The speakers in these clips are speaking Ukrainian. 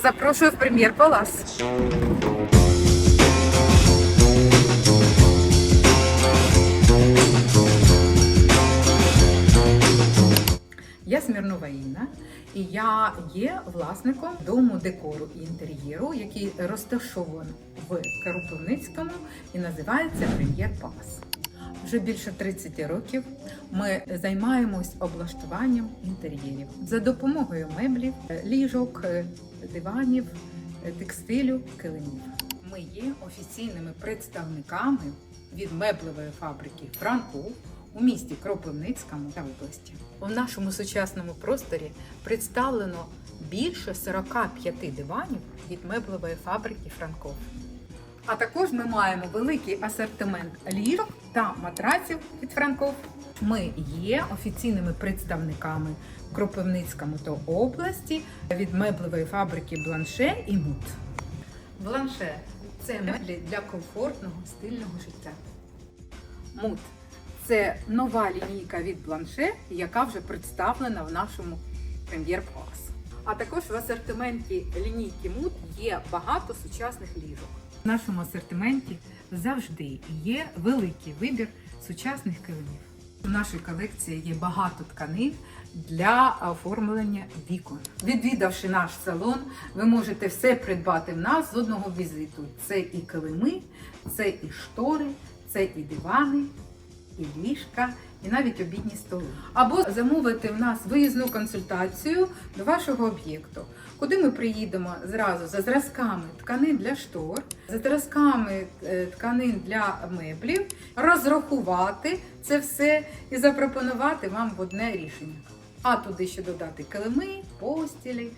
Запрошую в прем'єр-палас. Я Смірнова Інна, і я є власником дому декору і інтер'єру, який розташований в Кропивницькому і називається Прем'єр Палас. Вже більше 30 років ми займаємось облаштуванням інтер'єрів за допомогою меблів, е, ліжок, е, диванів, е, текстилю, килимів. Ми є офіційними представниками від меблевої фабрики Франков у місті Кропивницькому та області. У нашому сучасному просторі представлено більше 45 диванів від меблевої фабрики Франков. А також ми маємо великий асортимент ліжок та матраців від Франков. Ми є офіційними представниками Кропивницькому та області від меблевої фабрики Бланше і Мут. Бланше це меблі для комфортного стильного життя. Мут це нова лінійка від Бланше, яка вже представлена в нашому прем'єр-клас. А також в асортименті лінійки Мут є багато сучасних ліжок. В нашому асортименті завжди є великий вибір сучасних килимів. У нашій колекції є багато тканин для оформлення вікон. Відвідавши наш салон, ви можете все придбати в нас з одного візиту. Це і килими, це і штори, це і дивани, і ліжка, і навіть обідні столи. Або замовити в нас виїзну консультацію до вашого об'єкту, куди ми приїдемо зразу за зразками тканин для штор, за зразками е, тканин для меблів, розрахувати це все і запропонувати вам в одне рішення. А туди ще додати килими, постілі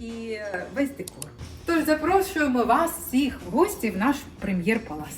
і е, весь декор. Тож запрошуємо вас всіх в гості в наш прем'єр-палас.